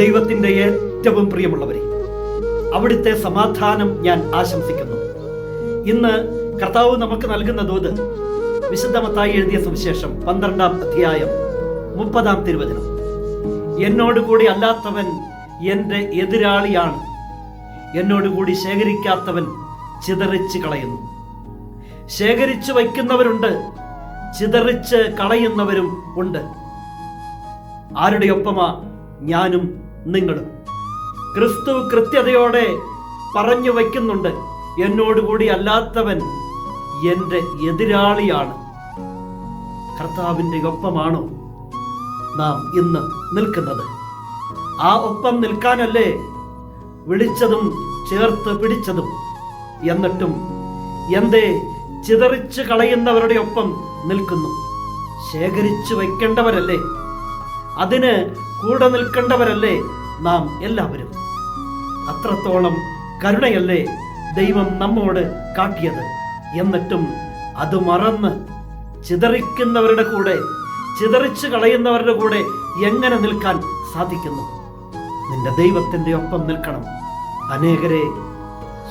ദൈവത്തിന്റെ ഏറ്റവും പ്രിയമുള്ളവരെ അവിടുത്തെ സമാധാനം ഞാൻ ആശംസിക്കുന്നു. ഇന്ന് കർത്താവ് നമുക്ക് നൽകുന്ന ദൂത് വിശുദ്ധമത്തായി എഴുതിയ സുവിശേഷം പന്ത്രണ്ടാം അധ്യായം മുപ്പതാം തിരുവചനം. എന്നോടുകൂടി അല്ലാത്തവൻ എന്റെ എതിരാളിയാണ്. എന്നോടുകൂടി ശേഖരിക്കാത്തവൻ ചിതറിച്ച് കളയുന്നു. ശേഖരിച്ചു വയ്ക്കുന്നവരുണ്ട് ചിതറിച്ച് കളയുന്നവരും ഉണ്ട്. ആരുടെ ഒപ്പമാ ഞാനും നിങ്ങളും ക്രിസ്തു കൃത്യതയോടെ പറഞ്ഞു വയ്ക്കുന്നുണ്ട്. എന്നോടുകൂടി അല്ലാത്തവൻ എന്റെ എതിരാളിയാണ്. കർത്താവിന്റെ ഒപ്പമാണോ നാം ഇന്ന് നിൽക്കുന്നത്? ആ ഒപ്പം നിൽക്കാനല്ലേ വിളിച്ചതും ചേർത്ത് പിടിച്ചതും? എന്നിട്ടും എന്തേ ചിതറിച്ച് കളയുന്നവരുടെ ഒപ്പം നിൽക്കുന്നു? ശേഖരിച്ചു വയ്ക്കേണ്ടവരല്ലേ? അതിന് കൂടെ നിൽക്കേണ്ടവരല്ലേ നാം എല്ലാവരും? അത്രത്തോളം കരുണയല്ലേ ദൈവം നമ്മോട് കാട്ടിയത്? എന്നിട്ടും അത് മറന്ന് ചിതറിക്കുന്നവരുടെ കൂടെ ചിതറിച്ചു കളയുന്നവരുടെ കൂടെ എങ്ങനെ നിൽക്കാൻ സാധിക്കുന്നു? നിന്റെ ദൈവത്തിന്റെ ഒപ്പം നിൽക്കണം. അനേകരെ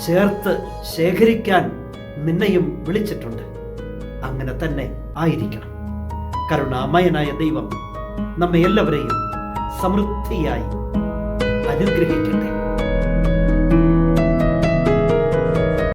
ചേർത്ത് ശേഖരിക്കാൻ നിന്നെയും വിളിച്ചിട്ടുണ്ട്. അങ്ങനെ തന്നെ ആയിരിക്കണം. കരുണാമയനായ ദൈവം നമ്മെ എല്ലാവരെയും സമൃദ്ധിയായി അനുഗ്രഹിക്കട്ടെ.